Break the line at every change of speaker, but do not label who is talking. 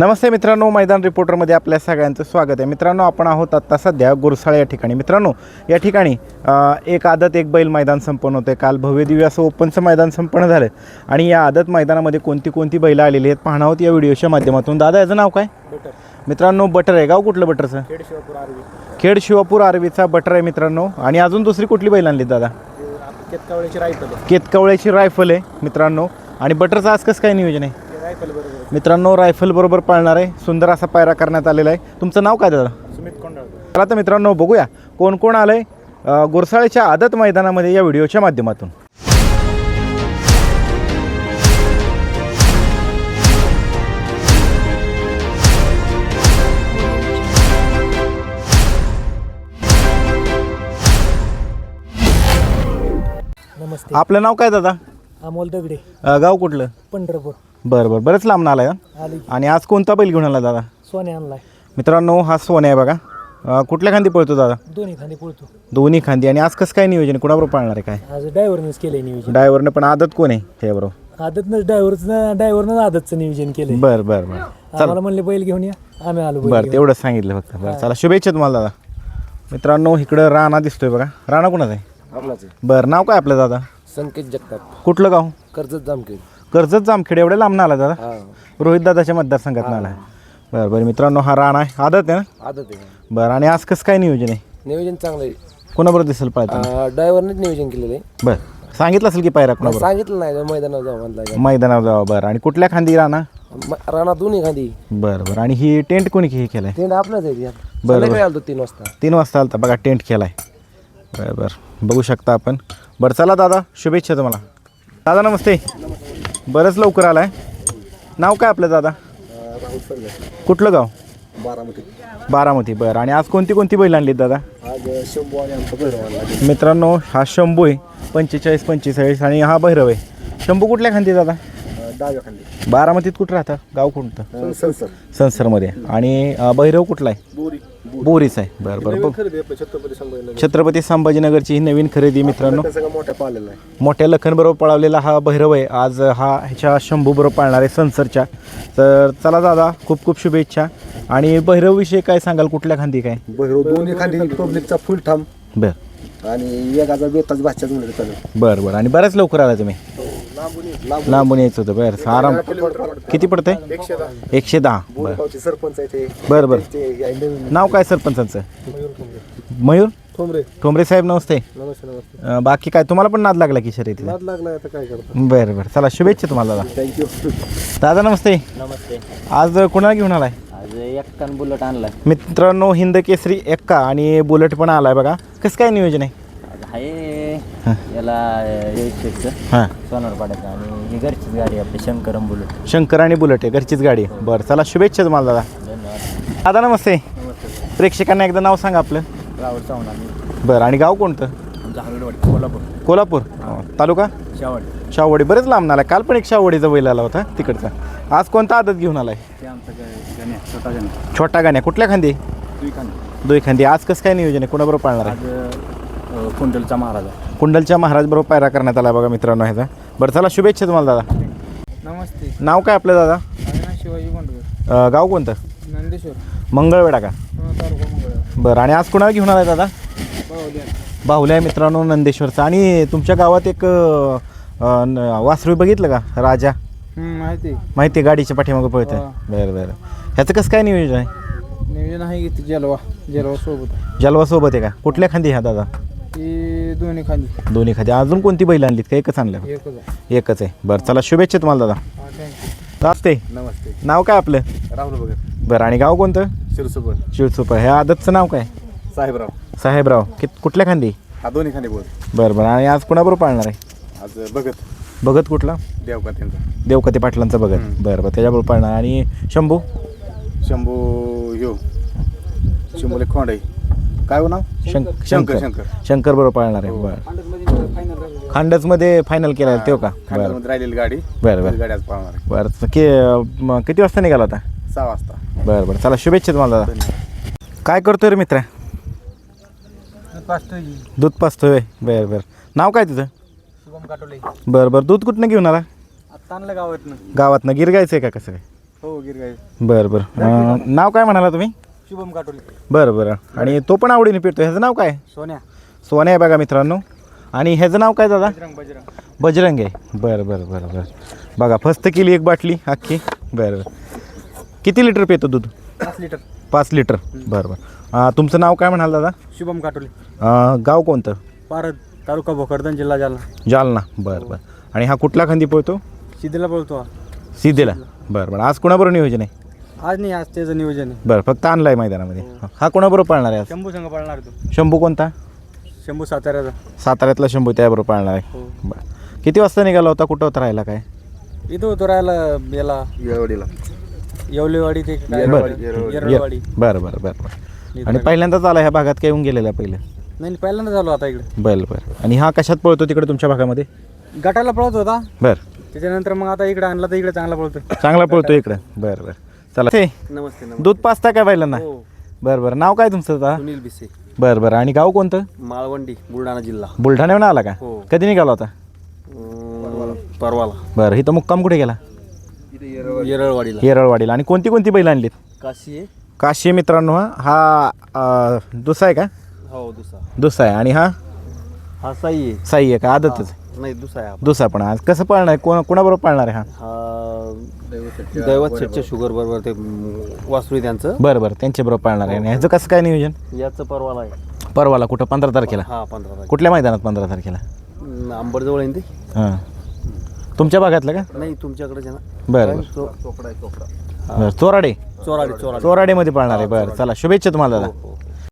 नमस्ते मित्रांनो मैदान रिपोर्टरमध्ये आपल्या सगळ्यांचं स्वागत आहे. मित्रांनो आपण आहोत आत्ता सध्या गुरसाळे या ठिकाणी. मित्रांनो या ठिकाणी एक आदत एक बैल मैदान संपन्न होते काल भव्य दिव्य असं ओपनचं मैदान संपन्न झालं. आणि या आदत मैदानामध्ये कोणती कोणती बैलं आलेली आहेत पाहणार आहोत या व्हिडिओच्या माध्यमातून. दादा याचं नाव काय? मित्रांनो बटर आहे. गाव कुठलं बटरचं? खेड शिवापूर आर्वीचा बटर आहे मित्रांनो. आणि अजून दुसरी कुठली बैल आणली दादा?
केतकावळीची रायफल
केतकवळ्याची रायफल आहे मित्रांनो. आणि बटरचं आज कसं काय नियोजन आहे? मित्रांनो रायफल बरोबर पाळणार आहे सुंदर असा पायरा करण्यात आलेला आहे. तुमचं नाव काय दादा?
सुमित कोंडाळकर.
चला तर मित्रांनो बघूया कोण कोण आलंय गुरसाळेच्या आदत मैदानामध्ये या व्हिडिओच्या माध्यमातून.
नमस्ते.
आपलं नाव काय दादा?
अमोल दगडे.
अ, गाव कुठलं?
पंढरपूर.
बरं बरं. बरंच लांब आलाय?
आली
आणि आज कोणता बैल घेऊन आला दादा?
सोने आणलाय.
मित्रांनो हा सोन्या आहे बघा. अ, कुठल्या खांदी पळतो दादा?
दोन्ही खांदे पळतो.
दोन्ही खांदी. आणि आज कसं काय नियोजन? कुणाबरोबर पाळणार आहे काय?
आज ड्रायव्हरनंच केलंय नियोजन.
ड्रायव्हरनं पण आदत कोण आहे त्याबरोबर?
आदतनंच ड्रायव्हरचं ड्रायव्हरनं आदतचं नियोजन केलंय.
बरं बरं बरं.
आम्हाला म्हणले बैल घेऊन या आम्ही आलो बैल
बरं
घेऊन.
तेवढंच सांगितलं फक्त. बरं चला शुभेच्छा तुम्हाला दादा. मित्रांनो इकडं राणा दिसतोय बघा. राणा कोणाचा आहे?
आपलाच आहे.
बरं नाव काय आपलं दादा?
संकेत जगताप.
कुठलं गाव?
कर्जत जामखेड.
कर्जत जामखेड एवढ्या लांब आला दादा? रोहित दादाच्या मतदारसंघात आला बरं बरं. मित्रांनो हा राणा आहे. आदत आहे ना?
आदत आहे.
बरं आणि आज कसं काय नियोजन आहे?
नियोजन चांगलं आहे.
कोणाबरोबर दिसेल पाहता
ड्रायव्हरनेच नियोजन केलेलं आहे.
बरं. सांगितलं असेल की पायरा कोणाबरोबर?
सांगितलं नाही मैदानावर जाऊ म्हणला
मैदानावर जावा बरं. आणि कुठल्या खांदी राणा?
राणा दोन्ही खांदी.
बरं बरं. आणि ही टेंट कोणी हे केलं आहे
ते आपलाच आहे
बरं.
संध्याकाळी आलतो तीन वाजता.
तीन वाजता आलता. बघा टेंट केला आहे बरं बरं. बघू शकता आपण. बरं चला दादा. शुभेच्छा तुम्हाला. दादा नमस्ते. बरंच लवकर आला आहे नाव काय आपलं दादा? कुठलं गाव?
बारामती.
बारामती बरं. आणि आज कोणती कोणती बैल आणलीत दादा?
आज शंभू आणि आमचा भैरव आणला
मित्रांनो हा शंभू आहे. पंचेचाळीस पंचेचाळीस आणि हा भैरव आहे. शंभू कुठल्या खांदी दादा?
डाव्या
बारामतीत कुठं राहतं? गाव कोणतं?
संसर.
संसरमध्ये. आणि अं, भैरव कुठला आहे?
बोरी.
बोरीच आहे. बरं बरं. बघ
खरेदी आपल्या छत्रपती संभाजीनगर.
छत्रपती संभाजीनगरची ही नवीन खरेदी मित्रांनो.
मोठ्या पाहिलेला आहे.
मोठ्या लखनबरोबर पळावलेला हा भैरव आहे. आज हा ह्याच्या शंभूबरोबर पाळणार आहे संसरच्या. तर चला दादा खूप खूप शुभेच्छा. आणि भैरवविषयी काय सांगाल? कुठल्या खांदी काय?
बहिरो खाली पब्लिकचा फुल ठाम.
बरं.
आणि एकाचा बेताच म्हणलं चालेल.
बरं बरं. आणि बऱ्याच लवकर आला तुम्ही. लांबून यायचं होतं बरं. आराम. किती पडतंय? एकशे दहा. बरं.
सरपंच आहे
बरं बरं. नाव काय सरपंचांचं? मयूर?
ठोंबरे.
ठोंबरे साहेब नमस्ते.
नमस्ते नमस्ते.
अं, बाकी काय? तुम्हाला पण नाद लागला की शर्यतीला?
नाद लागला आता काय करतो?
बरं बरं. चला शुभेच्छा तुम्हाला दादा.
थँक्यू
दादा नमस्ते.
नमस्ते.
आज कोणाला घेऊन आलाय?
आज एक टन बुलेट आणलाय.
मित्रांनो हिंद केसरी एक्का आणि बुलेट पण आलाय बघा. कसं काय नियोजन आहे
आहे याला
हां
सोनारपाड्याचं. आणि ही घरचीच गाडी आपली शंकरम बुलेट.
शंकर आणि बुलेट आहे घरचीच गाडी आहे. बरं चला शुभेच्छा तुम्हाला दादा.
धन्यवाद.
दादा नमस्ते. प्रेक्षकांना एकदा नाव सांगा आपलं.
रावळ चव्हाण आम्ही.
बरं आणि गाव कोणतं?
आमचा हवेलवाडी कोल्हापूर.
कोल्हापूर. तालुका?
शावाडी.
शावडी. बरेच लांब आलाय काल पण एक शावडीचा बैल आला होता तिकडचा. आज कोणता आदत घेऊन आलाय?
ते आमचं गण्या छोटा गण्या.
छोटा गाण्या. कुठल्या खांदी? दोय खांदी. आज कसं काय नियोजन आहे? कोणाबरोबर पाळणार आहे?
आज कुंडलचा महाराजा
कुंडलच्या महाराज बरोबर पायरा करण्यात आला बघा मित्रांनो ह्याचा. बरं चला शुभेच्छा तुम्हाला दादा.
नमस्ते.
नाव काय आपलं दादा?
शिवाजी
अं, गाव कोणतं?
नंदेश्वर.
मंगळवेढा का?
तालुका मंगळ
बरं आणि आज कुणाला घेऊन आलाय दादा? बाहुल्या. आहे मित्रांनो नंदेश्वरचा. आणि तुमच्या गावात एक अं, अं, न- वासरू बघितलं का? राजा.
माहिती
माहिती आहे गाडीच्या पाठीमागं पळतंय.
हा.
बरं बरं. ह्याचं कसं काय नियोजन आहे?
नियोजन आहे की जलवा जलवा सोबत
जलवा सोबत आहे का? कुठल्या खांदी ह्या दादा?
दोन्ही खाली.
दोन्ही खांदी अजून कोणती बैल आणलीत का? एकच आणलं
एकच आहे.
एकच आहे. बरं चला शुभेच्छा तुम्हाला दादा.
हा
नमस्ते.
नाव काय आपलं?
राहुल बघत
बरं आणि गाव कोणतं?
शिरसोबत
शिवसुपर ह्या आदतचं नाव काय?
साहेबराव.
साहेबराव. कि कुठल्या खांदी?
हा दोन्ही खाली बोल.
बरं बरं. आणि आज कुणाबरोबर पाळणार आहे?
आज बघत
बघत कुठला?
देवका त्यांचा.
देवकते पाटलांचं बघत बरं बरं. त्याच्याबरोबर पाळणार. आणि शंभू?
शंभू ह्यो. शंभूले खोंड. आहे काय हो नाव?
शंक
शंकर.
शंकर.
शंकर
बरोबर पाळणार आहे. बरं. खांडचमध्ये फायनल केला आहे तो का? बरं.
खांडामध्ये राहिलेली गाडी.
बरं बरं.
ती गाडी आज पाहणार आहे.
बरं तर कि म- किती वाजता निघाला होता
सहा वाजता.
बरं बरं. चला शुभेच्छा तुम्हाला दादा. काय करतोय रे मित्र? दूध पाचतोय बरं बरं. नाव काय तुझं?
शुभम काटोले.
बरं बरं. दूध कुठनं घेऊन आला?
आणलं गावातनं.
गावातनं. गिरगायचं आहे का कसं काय?
हो गिरगाय
बरं बरं. अं, नाव काय म्हणाला तुम्ही?
शुभम काटोले.
बरं बरं. आणि तो पण आवडीने पिळतो ह्याचं नाव काय?
सोन्या.
सोन्या आहे बघा मित्रांनो. आणि ह्याचं नाव काय दादा?
बजरंग बजरंग.
बजरंग आहे. बरं बरं बरं बरं. बघा फस्त केली एक बाटली अख्खी. बरं बरं. किती लिटर पितो दूध?
पाच लिटर.
पाच लिटर. बरं बरं. अं, तुमचं नाव काय म्हणाल दादा?
शुभम काटोले.
अं, गाव कोणतं?
पारद तालुका भोकरदन जिल्हा जालना.
जालना. बरं बरं. आणि हा कुठला खांदी पळतो?
सिद्धीला बोलतो हा.
सिद्धेला बरं बरं. आज कोणाबरोबर नियोजन आहे?
आज नाही आज त्याचं नियोजन आहे.
बरं फक्त आणला आहे मैदानामध्ये. हा. कोणाबरोबर पाळणार आहे आज?
शंभू संघ पाळणार तू.
शंभू कोणता?
शंभू साताऱ्याचा.
साताऱ्यातला शंभू त्याबरोबर पाळणार आहे.
हो.
बरं. किती वाजता निघाला होता? कुठं होता राहिला काय?
इथं होतो राहायला याला.
येळवडीला.
येवलेवाडी ते काय?
बरं
येरळवाडी
बरं बरं बरं बरं. आणि पहिल्यांदाच आला ह्या भागात काय येऊन गेलेला पहिलं?
नाही नाही, पहिल्यांदा झालो आता इकडे.
बरं बरं. आणि हा कशात पळतो तिकडे तुमच्या भागामध्ये?
गटाला पळत होता.
बरं.
त्याच्यानंतर मग आता इकडे आणला तर इकडे चांगला पळतोय.
चांगला पळतो इकडं. बरं बरं. चला. ते
नमस्ते
दूध पाचता काय बैलांना
हो.
बरं बरं. नाव काय तुमचं आता
सुनील बिसे
बरं बरं. आणि गाव कोणतं?
माळवंडी बुलढाणा जिल्हा.
बुलढाण्याहून आला का?
हो.
कधी निघाला होता?
परवाला.
बरं इथं मुक्काम कुठे गेला
येरळवाडीला.
येरळवाडीला. आणि कोणती कोणती बैल आणलीत?
काशी आहे.
काशी मित्रांनो हा. हा अं, दुसरा आहे का?
हो दुसरा.
दुसरा आहे. आणि हा?
हा साई आहे.
साई आहे का? आदतच.
नाही दुसरा आहे हा.
दुसरा पण. आज कसं पाळणार? आहे कोण कोणाबरोबर पाळणार आहे हा?
हा दैवत सेटच्या शुगर बरोबर ते वासरू आहे त्यांचं.
बरं बरं त्यांच्याबरोबर पाळणार आहे. आणि ह्याचं कसं काय नियोजन?
याचं परवाला आहे.
परवाला कुठं? पंधरा तारखेला?
हा पंधरा तारीख
कुठल्या मैदानात पंधरा तारखेला?
हम्म, अंबरजवळ आहे ना ते?
हां. तुमच्या भागातलं का?
नाही तुमच्याकडेच आहे ना.
बरं बरं.
चो-
बरं चोराडे?
चोराडी चोराडी.
चोराडेमध्ये पाळणार आहे. बरं चला शुभेच्छा तुम्हाला दादा.